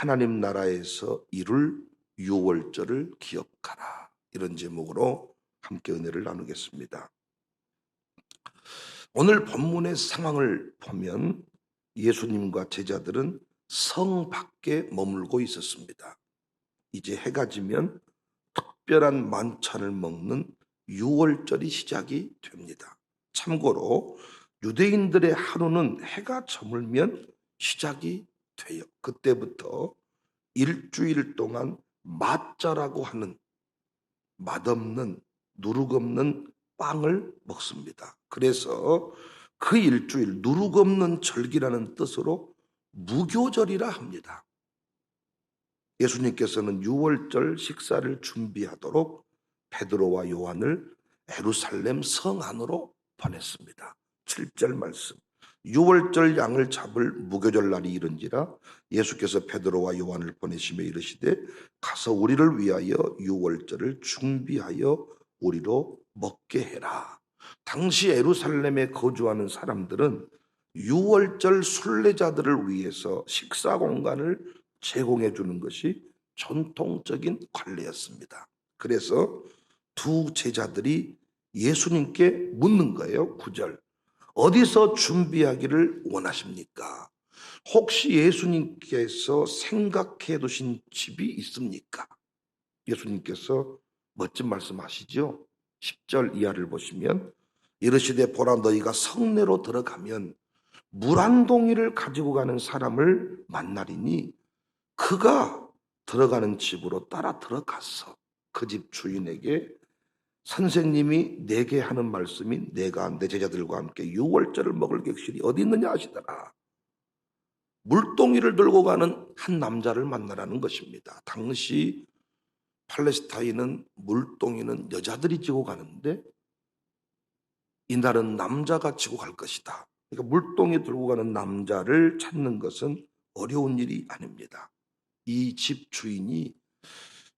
하나님 나라에서 이룰 유월절을 기억하라. 이런 제목으로 함께 은혜를 나누겠습니다. 오늘 본문의 상황을 보면 예수님과 제자들은 성 밖에 머물고 있었습니다. 이제 해가 지면 특별한 만찬을 먹는 유월절이 시작이 됩니다. 참고로 유대인들의 하루는 해가 저물면 시작이 돼요. 그때부터 일주일 동안 맛자라고 하는 맛없는 누룩없는 빵을 먹습니다. 그래서 그 일주일 누룩없는 절기라는 뜻으로 무교절이라 합니다. 예수님께서는 유월절 식사를 준비하도록 베드로와 요한을 에루살렘 성 안으로 보냈습니다. 7절 말씀. 유월절 양을 잡을 무교절 날이 이른지라 예수께서 베드로와 요한을 보내시며 이르시되 가서 우리를 위하여 유월절을 준비하여 우리로 먹게 해라. 당시 에루살렘에 거주하는 사람들은 유월절 순례자들을 위해서 식사 공간을 제공해 주는 것이 전통적인 관례였습니다. 그래서 두 제자들이 예수님께 묻는 거예요. 9절. 어디서 준비하기를 원하십니까? 혹시 예수님께서 생각해 두신 집이 있습니까? 예수님께서 멋진 말씀 하시죠. 10절 이하를 보시면 이르시되 보라 너희가 성내로 들어가면 물 한 동이를 가지고 가는 사람을 만나리니 그가 들어가는 집으로 따라 들어갔어. 그집 주인에게 선생님이 내게 하는 말씀이 내가 내 제자들과 함께 유월절을 먹을 객실이 어디 있느냐 하시더라. 물동이를 들고 가는 한 남자를 만나라는 것입니다. 당시 팔레스타인은 물동이는 여자들이 지고 가는데 이날은 남자가 지고 갈 것이다. 그러니까 물동이 들고 가는 남자를 찾는 것은 어려운 일이 아닙니다. 이 집 주인이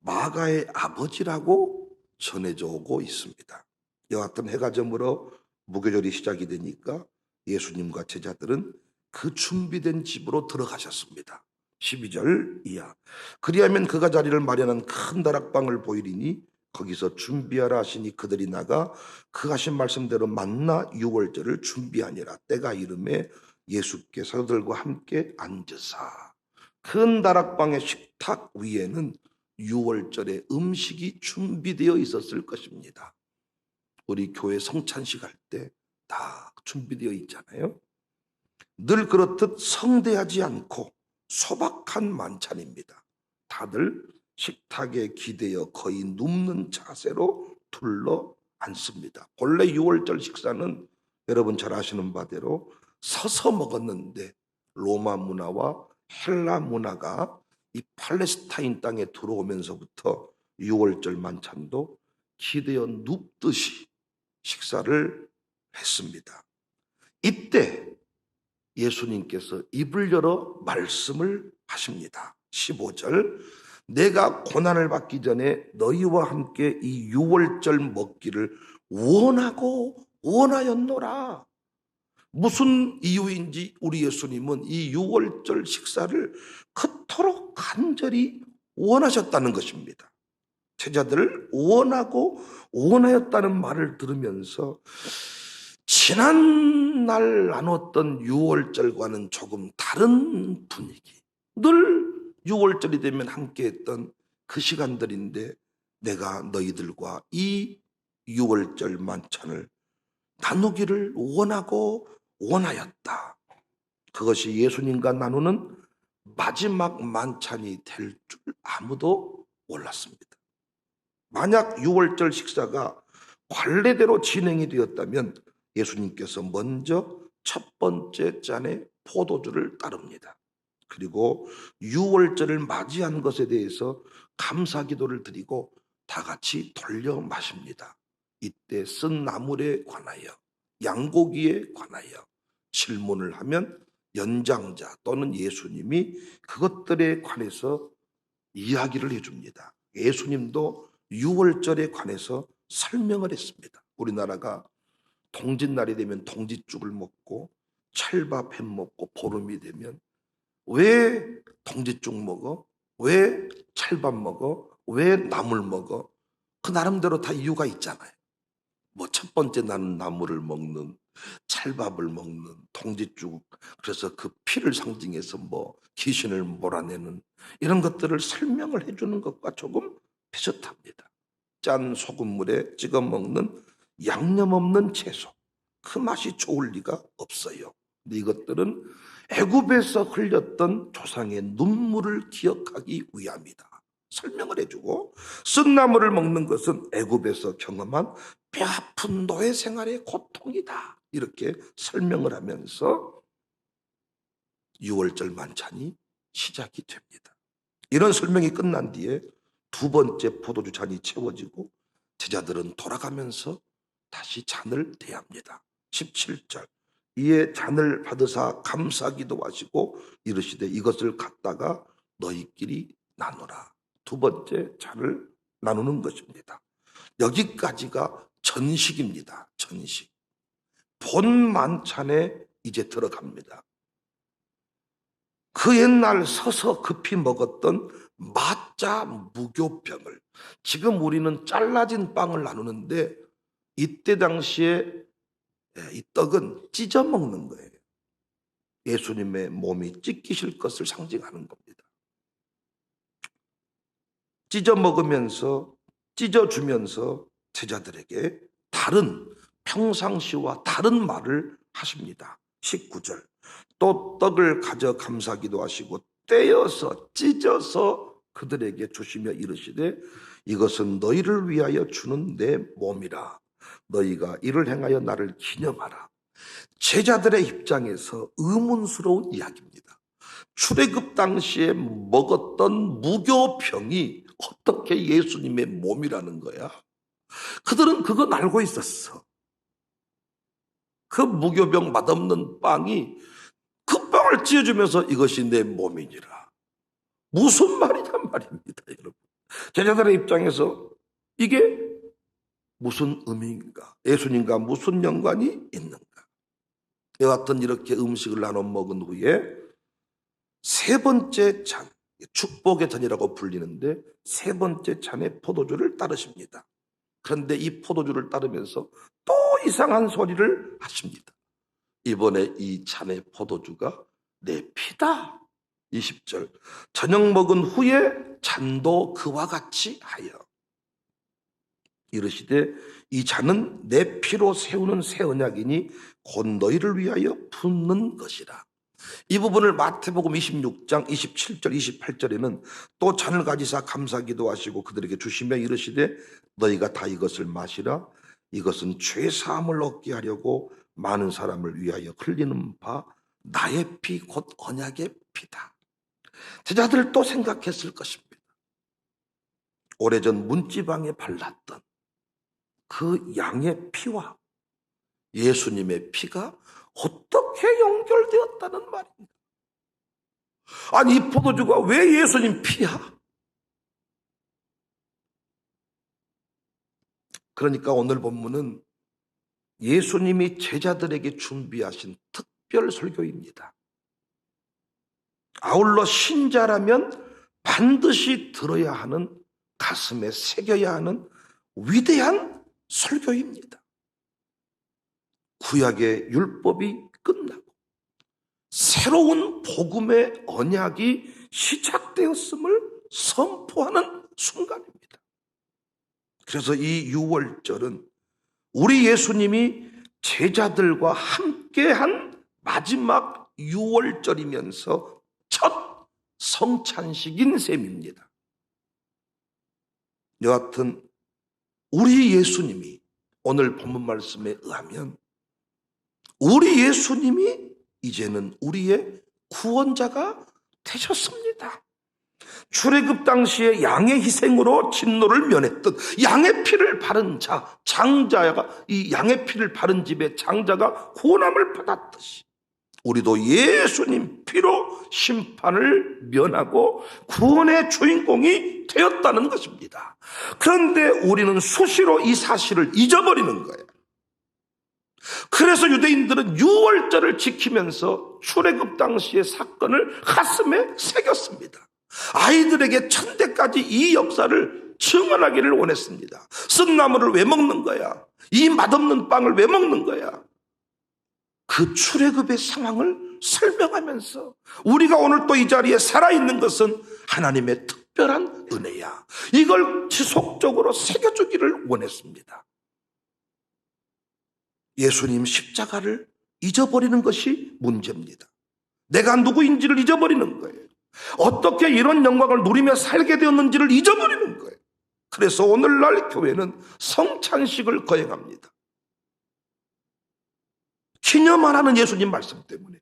마가의 아버지라고 전해져 오고 있습니다. 여하튼 해가 저물어 무교절이 시작이 되니까 예수님과 제자들은 그 준비된 집으로 들어가셨습니다. 12절 이하. 그리하면 그가 자리를 마련한 큰 다락방을 보이리니 거기서 준비하라 하시니 그들이 나가 그 하신 말씀대로 만나 유월절을 준비하니라. 때가 이름에 예수께서 그들과 함께 앉으사 큰 다락방의 식탁 위에는 유월절에 음식이 준비되어 있었을 것입니다. 우리 교회 성찬식 할 때 다 준비되어 있잖아요. 늘 그렇듯 성대하지 않고 소박한 만찬입니다. 다들 식탁에 기대어 거의 눕는 자세로 둘러 앉습니다. 본래 유월절 식사는 여러분 잘 아시는 바대로 서서 먹었는데 로마 문화와 헬라 문화가 이 팔레스타인 땅에 들어오면서부터 유월절 만찬도 기대어 눕듯이 식사를 했습니다. 이때 예수님께서 입을 열어 말씀을 하십니다. 15절 내가 고난을 받기 전에 너희와 함께 이 유월절 먹기를 원하고 원하였노라. 무슨 이유인지 우리 예수님은 이 유월절 식사를 그토록 간절히 원하셨다는 것입니다. 제자들을 원하고 원하였다는 말을 들으면서 지난날 나눴던 유월절과는 조금 다른 분위기. 늘 유월절이 되면 함께 했던 그 시간들인데 내가 너희들과 이 유월절 만찬을 나누기를 원하고 원하였다. 그것이 예수님과 나누는 마지막 만찬이 될 줄 아무도 몰랐습니다. 만약 유월절 식사가 관례대로 진행이 되었다면 예수님께서 먼저 첫 번째 잔에 포도주를 따릅니다. 그리고 유월절을 맞이한 것에 대해서 감사 기도를 드리고 다 같이 돌려 마십니다. 이때 쓴 나물에 관하여 양고기에 관하여 질문을 하면 연장자 또는 예수님이 그것들에 관해서 이야기를 해줍니다. 예수님도 유월절에 관해서 설명을 했습니다. 우리나라가 동짓날이 되면 동짓죽을 먹고 찰밥 해 먹고 보름이 되면 왜 동지죽 먹어? 왜 찰밥 먹어? 왜 나물 먹어? 그 나름대로 다 이유가 있잖아요. 뭐 첫 번째 나는 나물을 먹는 찰밥을 먹는 동지죽 그래서 그 피를 상징해서 뭐 귀신을 몰아내는 이런 것들을 설명을 해주는 것과 조금 비슷합니다. 짠 소금물에 찍어 먹는 양념 없는 채소 그 맛이 좋을 리가 없어요. 근데 이것들은 애굽에서 흘렸던 조상의 눈물을 기억하기 위함이다. 설명을 해주고 쓴나물을 먹는 것은 애굽에서 경험한 뼈아픈 노예 생활의 고통이다. 이렇게 설명을 하면서 6월절 만찬이 시작이 됩니다. 이런 설명이 끝난 뒤에 두 번째 포도주 잔이 채워지고 제자들은 돌아가면서 다시 잔을 대합니다. 17절 이에 잔을 받으사 감사기도 하시고 이르시되 이것을 갖다가 너희끼리 나누라. 두 번째 잔을 나누는 것입니다. 여기까지가 전식입니다. 전식. 본 만찬에 이제 들어갑니다. 그 옛날 서서 급히 먹었던 마자 무교병을 지금 우리는 잘라진 빵을 나누는데 이때 당시에 예, 이 떡은 찢어 먹는 거예요. 예수님의 몸이 찢기실 것을 상징하는 겁니다. 찢어 먹으면서 찢어 주면서 제자들에게 다른 평상시와 다른 말을 하십니다. 19절. 또 떡을 가져 감사기도 하시고 떼어서 찢어서 그들에게 주시며 이르시되 이것은 너희를 위하여 주는 내 몸이라 너희가 이를 행하여 나를 기념하라. 제자들의 입장에서 의문스러운 이야기입니다. 출애굽 당시에 먹었던 무교병이 어떻게 예수님의 몸이라는 거야? 그들은 그건 알고 있었어. 그 무교병 맛없는 빵이 그 빵을 찢어주면서 이것이 내 몸이니라. 무슨 말이란 말입니다, 여러분. 제자들의 입장에서 이게 무슨 의미인가? 예수님과 무슨 연관이 있는가? 여하튼 이렇게 음식을 나눠 먹은 후에 세 번째 잔, 축복의 잔이라고 불리는데 세 번째 잔에 포도주를 따르십니다. 그런데 이 포도주를 따르면서 또 이상한 소리를 하십니다. 이번에 이 잔의 포도주가 내 피다. 20절. 저녁 먹은 후에 잔도 그와 같이 하여. 이르시되 이 잔은 내 피로 세우는 새 언약이니 곧 너희를 위하여 붓는 것이라. 이 부분을 마태복음 26장 27절 28절에는 또 잔을 가지사 감사 기도 하시고 그들에게 주시며 이르시되 너희가 다 이것을 마시라 이것은 죄 사함을 얻게 하려고 많은 사람을 위하여 흘리는 바 나의 피 곧 언약의 피다. 제자들 또 생각했을 것입니다. 오래전 문지방에 발랐던 그 양의 피와 예수님의 피가 어떻게 연결되었다는 말입니다. 아니, 이 포도주가 왜 예수님 피야? 그러니까 오늘 본문은 예수님이 제자들에게 준비하신 특별 설교입니다. 아울러 신자라면 반드시 들어야 하는 가슴에 새겨야 하는 위대한 설교입니다. 구약의 율법이 끝나고 새로운 복음의 언약이 시작되었음을 선포하는 순간입니다. 그래서 이 6월절은 우리 예수님이 제자들과 함께한 마지막 6월절이면서 첫 성찬식인 셈입니다. 여하튼 우리 예수님이 오늘 본문 말씀에 의하면 우리 예수님이 이제는 우리의 구원자가 되셨습니다. 출애굽 당시에 양의 희생으로 진노를 면했던 양의 피를 바른 자, 장자가 이 양의 피를 바른 집의 장자가 구원함을 받았듯이 우리도 예수님 피로 심판을 면하고 구원의 주인공이 되었다는 것입니다. 그런데 우리는 수시로 이 사실을 잊어버리는 거예요. 그래서 유대인들은 유월절을 지키면서 출애굽 당시의 사건을 가슴에 새겼습니다. 아이들에게 천대까지 이 역사를 증언하기를 원했습니다. 쓴 나무를 왜 먹는 거야? 이 맛없는 빵을 왜 먹는 거야? 그 출애굽의 상황을 설명하면서 우리가 오늘 또 이 자리에 살아있는 것은 하나님의 특별한 은혜야. 이걸 지속적으로 새겨주기를 원했습니다. 예수님 십자가를 잊어버리는 것이 문제입니다. 내가 누구인지를 잊어버리는 거예요. 어떻게 이런 영광을 누리며 살게 되었는지를 잊어버리는 거예요. 그래서 오늘날 교회는 성찬식을 거행합니다. 기념하라는 예수님 말씀 때문에.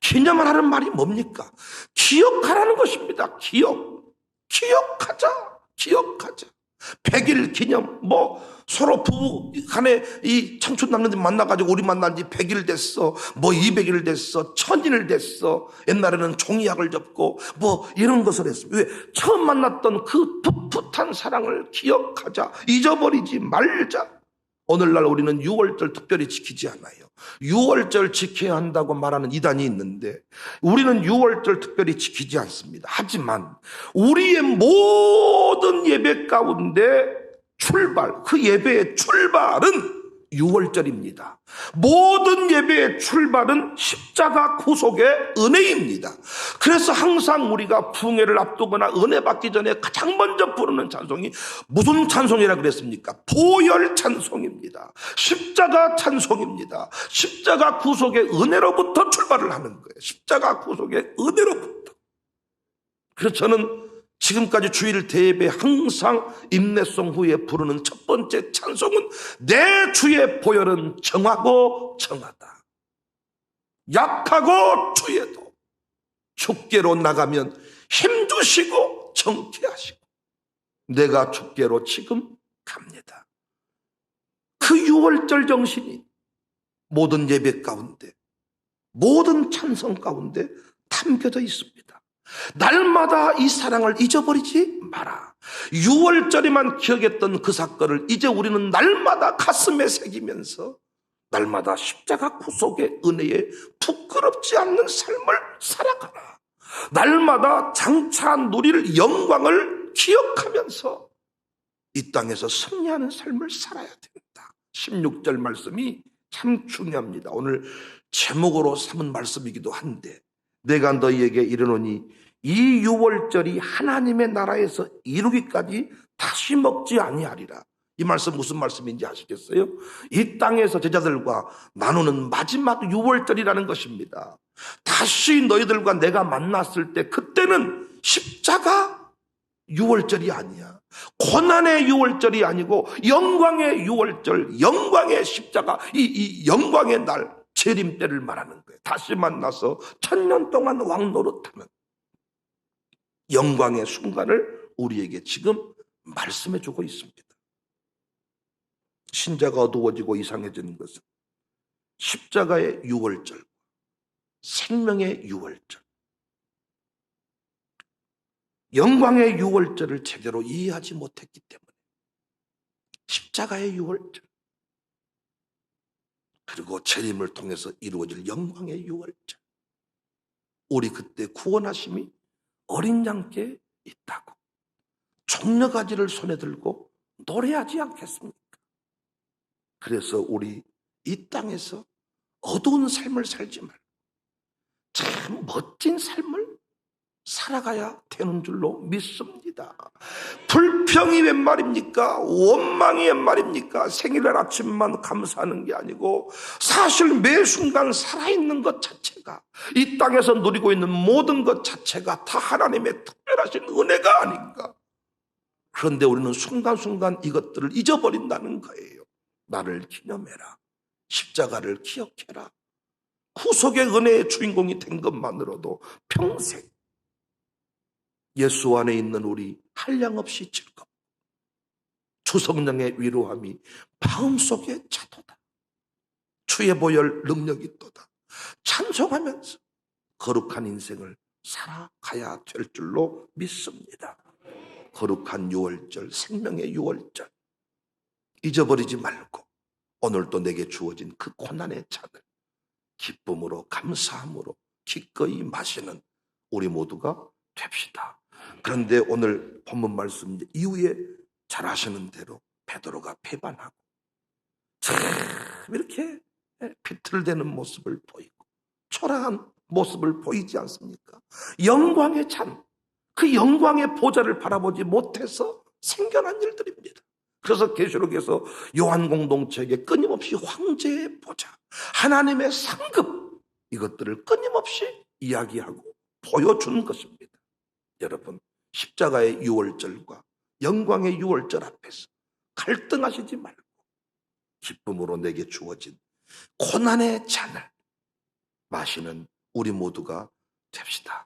기념하라는 말이 뭡니까? 기억하라는 것입니다. 기억. 기억하자. 기억하자. 100일 기념, 뭐, 서로 부부 간에 이 청춘 남녀들 만나가지고 우리 만난 지 100일 됐어. 뭐 200일 됐어. 1000일 됐어. 옛날에는 종이약을 접고 뭐 이런 것을 했습니다. 왜? 처음 만났던 그 풋풋한 사랑을 기억하자. 잊어버리지 말자. 오늘날 우리는 6월절 특별히 지키지 않아요. 6월절 지켜야 한다고 말하는 이단이 있는데 우리는 6월절 특별히 지키지 않습니다. 하지만 우리의 모든 예배 가운데 출발, 그 예배의 출발은 6월절입니다. 모든 예배의 출발은 십자가 구속의 은혜입니다. 그래서 항상 우리가 부흥회를 앞두거나 은혜 받기 전에 가장 먼저 부르는 찬송이 무슨 찬송이라 그랬습니까? 보혈 찬송입니다. 십자가 찬송입니다. 십자가 구속의 은혜로부터 출발을 하는 거예요. 십자가 구속의 은혜로부터. 그래서 저는 지금까지 주일 대예배 항상 임내송 후에 부르는 첫 번째 찬송은 내 주의 보혈은 정하고 정하다. 약하고 주에도 축계로 나가면 힘주시고 정케하시고 내가 축계로 지금 갑니다. 그 6월절 정신이 모든 예배 가운데 모든 찬송 가운데 담겨져 있습니다. 날마다 이 사랑을 잊어버리지 마라. 6월절에만 기억했던 그 사건을 이제 우리는 날마다 가슴에 새기면서 날마다 십자가 구속의 은혜에 부끄럽지 않는 삶을 살아가라. 날마다 장차 누릴 영광을 기억하면서 이 땅에서 승리하는 삶을 살아야 된다. 16절 말씀이 참 중요합니다. 오늘 제목으로 삼은 말씀이기도 한데 내가 너희에게 이르노니 이 유월절이 하나님의 나라에서 이루기까지 다시 먹지 아니하리라. 이 말씀 무슨 말씀인지 아시겠어요? 이 땅에서 제자들과 나누는 마지막 유월절이라는 것입니다. 다시 너희들과 내가 만났을 때 그때는 십자가 유월절이 아니야. 고난의 유월절이 아니고 영광의 유월절, 영광의 십자가, 이, 이 영광의 날, 재림 때를 말하는 거예요. 다시 만나서 천년 동안 왕 노릇하는 영광의 순간을 우리에게 지금 말씀해 주고 있습니다. 신자가 어두워지고 이상해지는 것은 십자가의 유월절, 생명의 유월절, 영광의 유월절을 제대로 이해하지 못했기 때문에 십자가의 유월절, 그리고 재림을 통해서 이루어질 영광의 유월절, 우리 그때 구원하심이 어린 양께 있다고 종려 가지를 손에 들고 노래하지 않겠습니까? 그래서 우리 이 땅에서 어두운 삶을 살지 말고 참 멋진 삶을 살아가야 되는 줄로 믿습니다. 불평이 웬 말입니까? 원망이 웬 말입니까? 생일날 아침만 감사하는 게 아니고 사실 매 순간 살아있는 것 자체가 이 땅에서 누리고 있는 모든 것 자체가 다 하나님의 특별하신 은혜가 아닌가. 그런데 우리는 순간순간 이것들을 잊어버린다는 거예요. 나를 기념해라. 십자가를 기억해라. 구속의 은혜의 주인공이 된 것만으로도 평생 예수 안에 있는 우리 한량없이 즐겁. 주성령의 위로함이 마음속에 차도다. 주의 보혈 능력이 또다. 찬송하면서 거룩한 인생을 살아가야 될 줄로 믿습니다. 거룩한 유월절, 생명의 유월절. 잊어버리지 말고 오늘도 내게 주어진 그 고난의 잔을 기쁨으로 감사함으로 기꺼이 마시는 우리 모두가 됩시다. 그런데 오늘 본문 말씀 이후에 잘 아시는 대로 베드로가 배반하고 참 이렇게 비틀대는 모습을 보이고 초라한 모습을 보이지 않습니까? 영광의 찬, 그 영광의 보좌를 바라보지 못해서 생겨난 일들입니다. 그래서 계시록에서 요한 공동체에게 끊임없이 황제의 보좌, 하나님의 상급 이것들을 끊임없이 이야기하고 보여주는 것입니다. 여러분 십자가의 유월절과 영광의 유월절 앞에서 갈등하시지 말고 기쁨으로 내게 주어진 고난의 잔을 마시는 우리 모두가 됩시다.